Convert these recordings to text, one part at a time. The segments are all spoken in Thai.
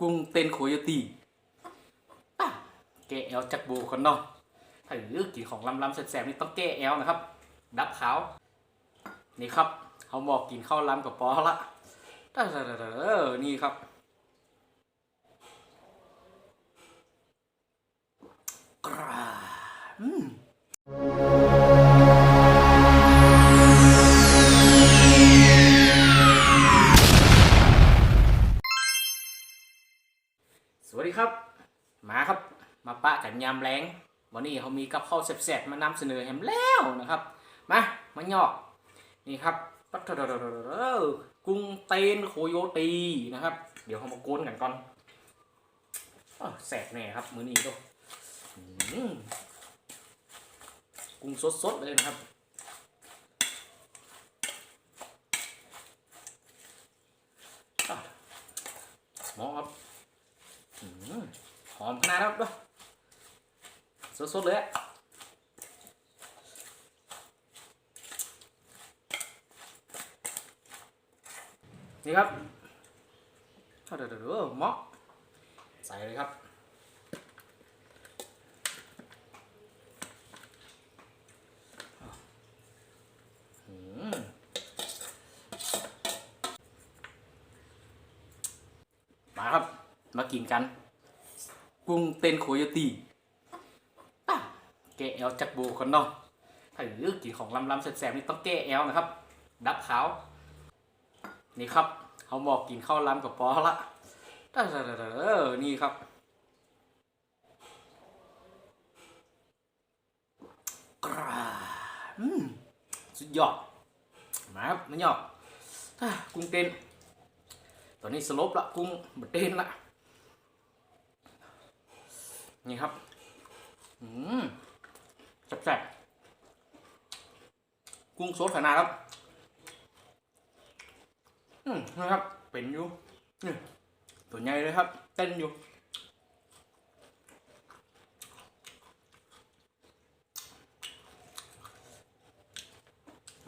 กุ้งเต้นโคโยตี้แกแอลจากโบคนเนาะถ้าหรือกินของลำๆแสบๆนี่ต้องแก้แอลนะครับ ดับขาว นี่ครับเขาบอกกินข้าวลำกับปอละเออนี่ครับ กราอืม นี้เขามีกับข้าวแซ่บๆมานำเสนอแฮมแล้วนะครับ มามาหยอกนี่ครับปัตตะกุ้งเตนโคโยตีนะครับ เดี๋ยวเขามาโกนกันก่อนแสบแน่ครับมือนี้ดูอืมกุ้งสดๆเลยนะครับอะหมอครับหอมขนาดครับด้วย สดๆเลยอะนี่ครับเดี๋ยวเดี๋ยวเดี๋ยหมาะใส่เลยครับ มาครับ มากินกัน กุ้งเต้นโคโยตี้ แกแอลจากโบคนเนาะถ้าหรือกินของลำๆแสบๆนี่ต้องแก้แอลนะครับ ดับขาว นี่ครับเขาบอกกินข้าวล้ำกับปอละเออนี่ครับกราสุดยอด มาครับมันยอดกุ้งเต้น ตอนนี้สลบละกุ้งบดเต้นละนี่ครับ อืม แซ่บๆกุ้งสดขนาดครับอืมนะครับ เป็นอยู่นี่ตัวใหญ่เลยครับ เต้นอยู่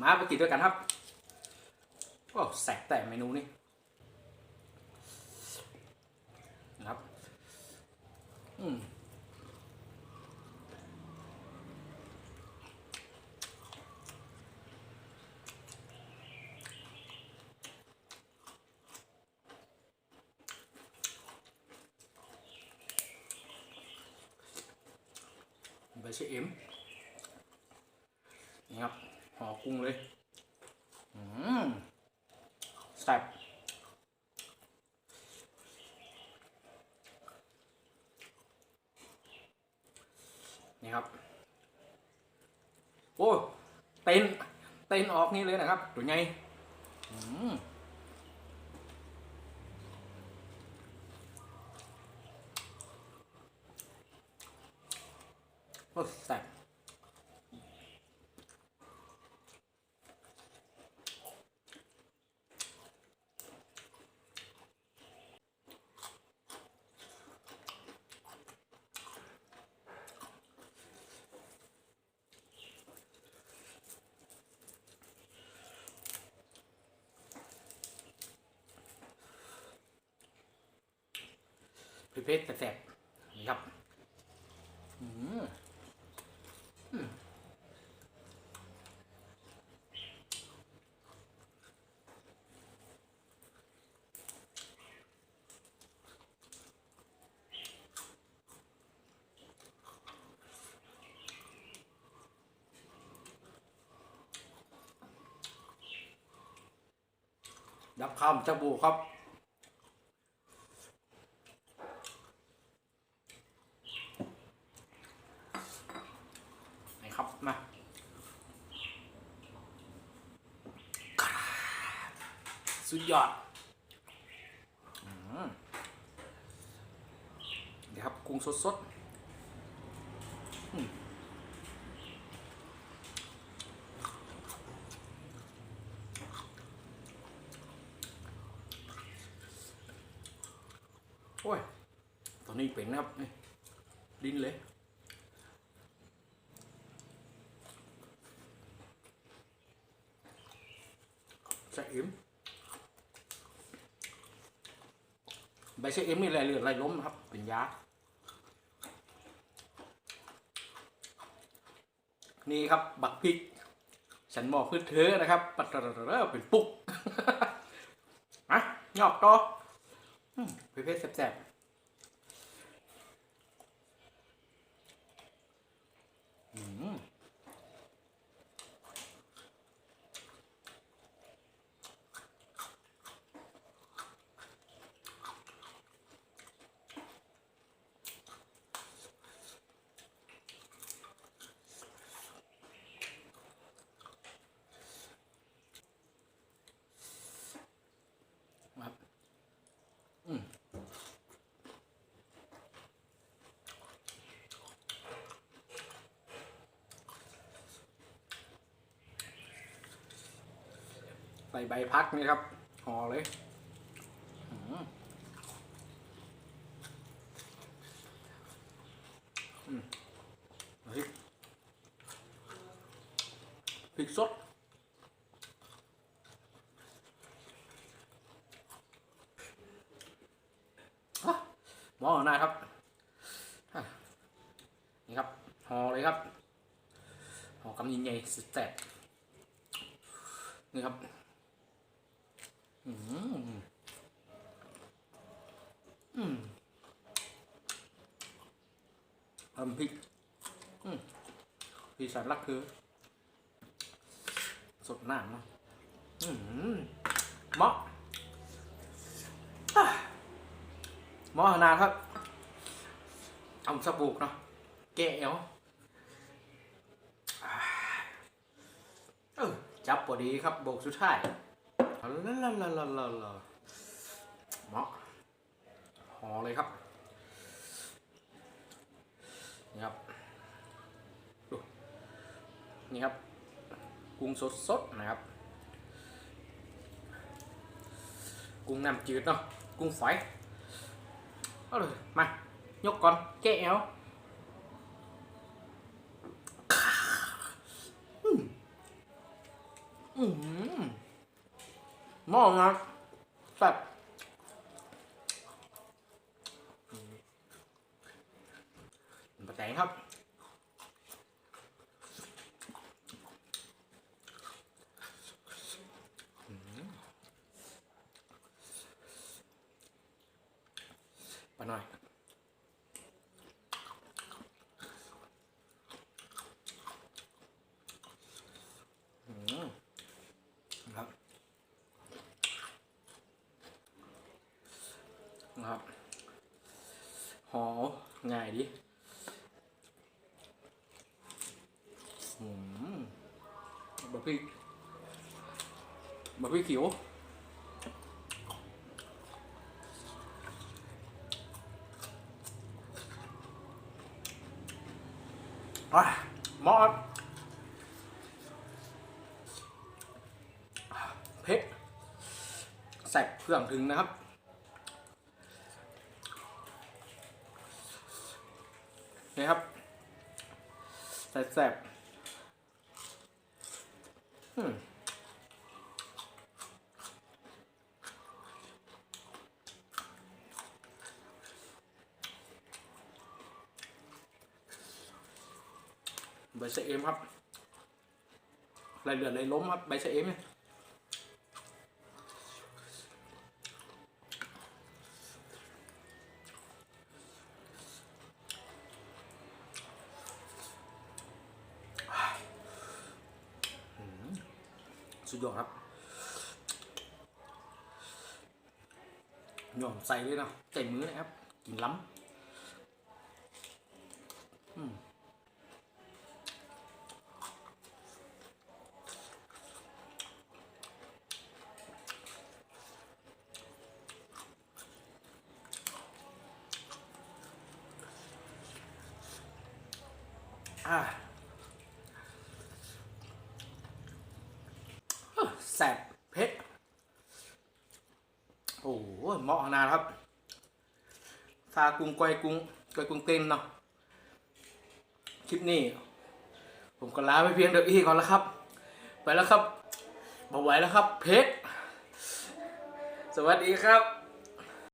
มาไปกินด้วยกันครับโอ้แสบแต่เมนูนี้นะครับ อืม ใบชะเอ็มนี่ครับห่อกุ้งเลยอืมแซ่บนี่ครับ โอ้ เต้นเต้นออกนี่เลยนะครับตัวใหญ่อืม โอ้แซ่บเผ็ดๆแซ่บนี่ครับ อืมอืม ดับคำจะบูครับนะครับ มา สุดยอดเดี๋ยวครับกุ้งสดๆอืมโอ้ย ตอนนี้เป็นนะครับดินเลยจะอิ่ม ใบเชเอ็มนี่ไรเลือดไหล้มนะครับ เป็นยา นี่ครับ บักพริก ฉันบอกพืชเธอนะครับ ปัดเรอเป็นปุ๊กอะหยอกต่ออืมเผ็ดๆแสบๆ ส่ใบพักนี่ครับห่อเลยพริกสดอะหมอหน้าครับ นี่ครับห่อเลยครับห่อกำยิงใหญ่สุดแสบนี่ครับ อืมอืมทำพริกอืมพี่สันรักคือ สดน้ำเนาะอืมเหมาะหมอนาครับเอาสบู่เนาะแกะเอวอ่าเออจับพอดีครับโบกสุดท้าย ลาลาลาลาลาลาลาหมอห่อเลยครับ นี่ครับดูนี่ครับ กุ้งสดสดๆนะครับ กุ้งน้ำจืดเนาะ กุ้งฝอยเอาเลยมายกก่อนแกะเอว หม้อนะแบบปลาแตงครับ ปลาหน่อย อืมครับนะครับหอง่าย ดิอืมบะพริกบะพริกเขียวอะหมอครับเผ็ดใส่เครื่องถึงนะครับ นี่ครับใส่แซ่บอืมใบเสเอมครับไรเลือดไรล้มครับใบเสเอมเนี่ย สุดยอดครับหย่อมใส่เลยนะใส่มือนะครับ กินล้ำอืมอะเอ้อแสบเผ็ดโอ้โหเหมาะนาครับซากุ้งก้อยกุ้งก้อยกุ้งเต็มเนาะคลิปนี้ ผมก็ลาไปเพียงเดียวอีกก่อนแล้วครับ ไปแล้วครับบาไหวแล้วครับ เพชรสวัสดีครับ